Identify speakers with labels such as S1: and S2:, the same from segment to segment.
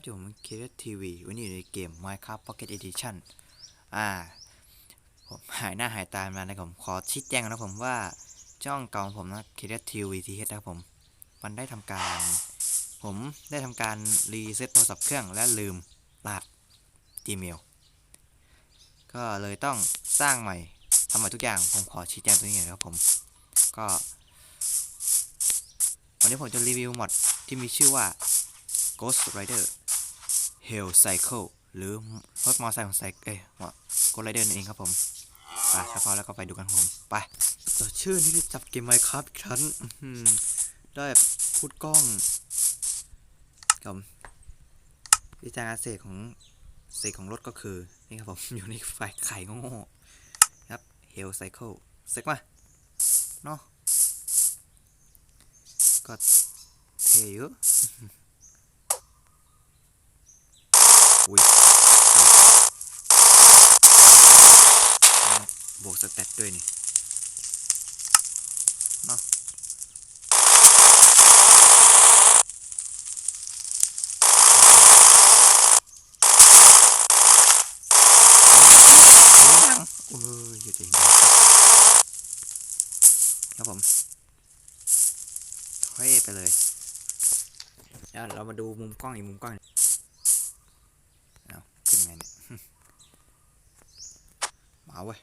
S1: ครับอยู่ผมเคเ t ทีวีวันนี้อยู่ในเกม Minecraft Pocket Edition อ่า ผมหายหน้าหายตามานะผมขอชี้แจงนะผมว่าช่องเก่าของผมนะเคเ t ทีวีทีเนะครับผม มันได้ทำการ ผมได้ทำการรีเซ็ตโทรศัพท์เครื่องและลืมรหัส Gmail ก็เลยต้องสร้างใหม่ทำใหม่ทุกอย่าง ผมขอชี้แจงตรงนี้หน่อยนะครับผม ก็วันนี้ผมจะรีวิวมอดที่มีชื่อว่า Ghost Rider Hell Cycle หรือรถมอเตอร์ไซค์ของไซเอ้ยมอ Ghost Rider นั่นเองครับผมไปถ้าพร้อมแล้วก็ไปดูกันผมไปต่อชื่อที่ได้จับเกมไมค์ครับอีกครั้งอื้อหือได้พูดกล้องกับวิจารณ์เสกของเสกของรถก็คือ นี่ครับผม อยู่ในไฟไข่โง่ครับ Hell Cycle เสกมาเนาะก็เท่อยู่อุ้ ยบวกสเตตด้วยนี่เนาะเอออยู่ดีครับผมเท่ไปเลยแล้วเรามาดูมุมกล้องอีกมุมกล้อง เอาขึ้นไงเนี่ย มาเว้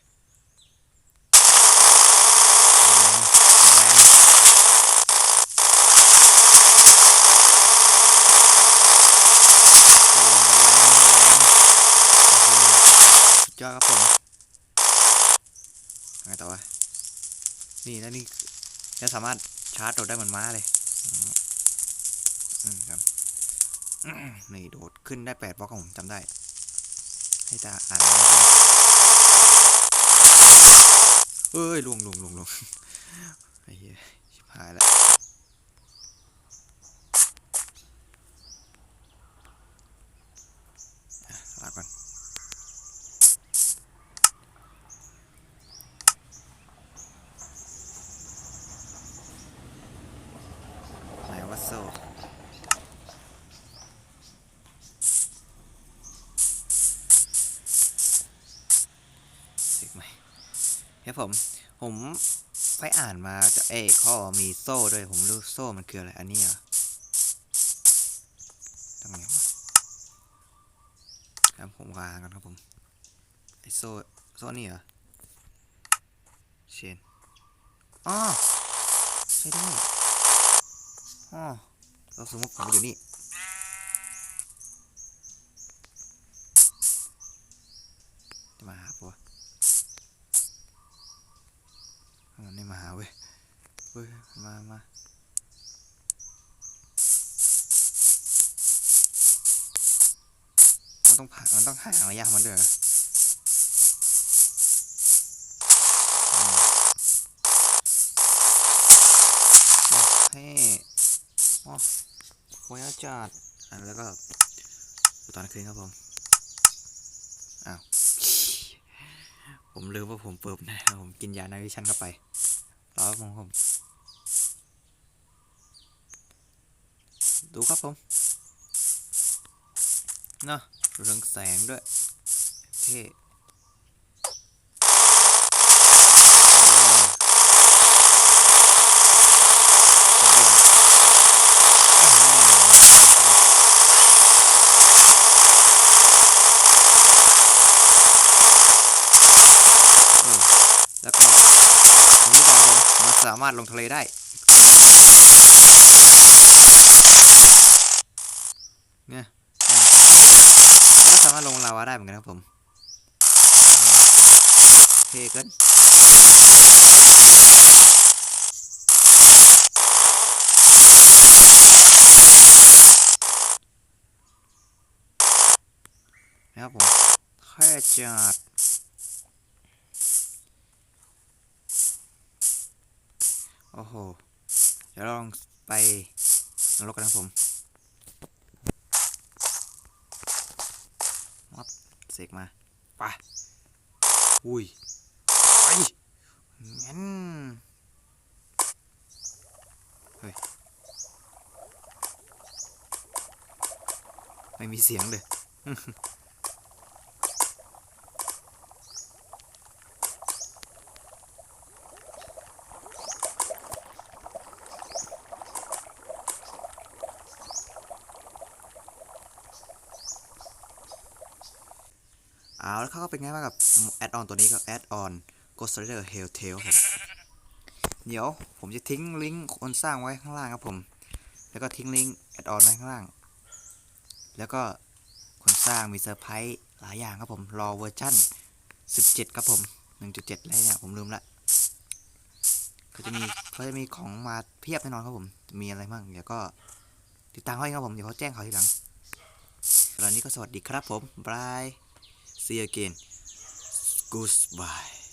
S1: แรงโหแรงแรงโอ้โหสุดยอดครับผมไงต่อวะนี่แล้วนี่จะสามารถชาร์จรถได้เหมือนม้าเลยอืมครับนี่โดดขึ้นได้แปดบล็อกของผมจำได้ ให้ตาอ่านนะผม เอ้ยลวงลวงลวงลวงไอ้เหี้ยชิบหายแล้วอะลาก่อนว่าโซ่ สิกไหม ครับผม ผมไปอ่านมาจะเอ้ข้อมีโซ่ด้วย ผมรู้โซ่มันคืออะไร อันนี้เหรอทำไงวะครับผมวางกันครับผม ไอโซ่ โซ่นี่เหรอ เชนอ๋อใช่ด้วยอ๋อเราสมมติผมมาอยู่นี่ จะมาหาปะวะ มั นไม่มาหาเว้ยเว้ยมามามันต้องผ่านมันต้องห่างระยะมันด้วยเหรออืมโอคอยจัดอะแล้วก็ตอนคืนครับผม อ้าว ผมลืมว่าผมเปิบนะผมกินยานาวิชันเข้าไปรอแป๊บนึงครับผม ดูครับผมเนาะเรืองแสงด้วยเท่เออแล้วก็ผมนี่บอกผมมัน สามารถลงทะเลได้ เนี่ยมันก็สามารถลงลาวาได้เหมือนกันครับผมอืมเท่เกินนะครับผมแค่จัด โอ้โห เดี๋ยวลองไปนรกกันนะผมมัดเสกมาไปอุ้ย ไปงั้นเฮ้ย ไม่มีเสียงเลย เอาแล้วเขาก็เป็นไงบ้างกับแอดออนตัวนี้กับแอดออน Ghost Rider Helltale ครับเดี๋ยวผมจะทิ้งลิงก์คนสร้างไว้ข้างล่างครับผม แล้วก็ทิ้งลิงก์แอดออนไว้ข้างล่าง แล้วก็คนสร้างมีเซอร์ไพรส์หลายอย่างครับผม รอเวอร์ชั่น 17 ครับผม 1.7อะไรเนี่ยผมลืมละเขาจะมีเขาจะมีของมาเพียบแน่นอนครับผม มีอะไรบ้างเดี๋ยวก็ติดตามเขาเองครับผม เดี๋ยวเขาแจ้งเขาทีหลังสำหรับวันนี้ก็สวัสดีครับผมบาย see you again. Goodbye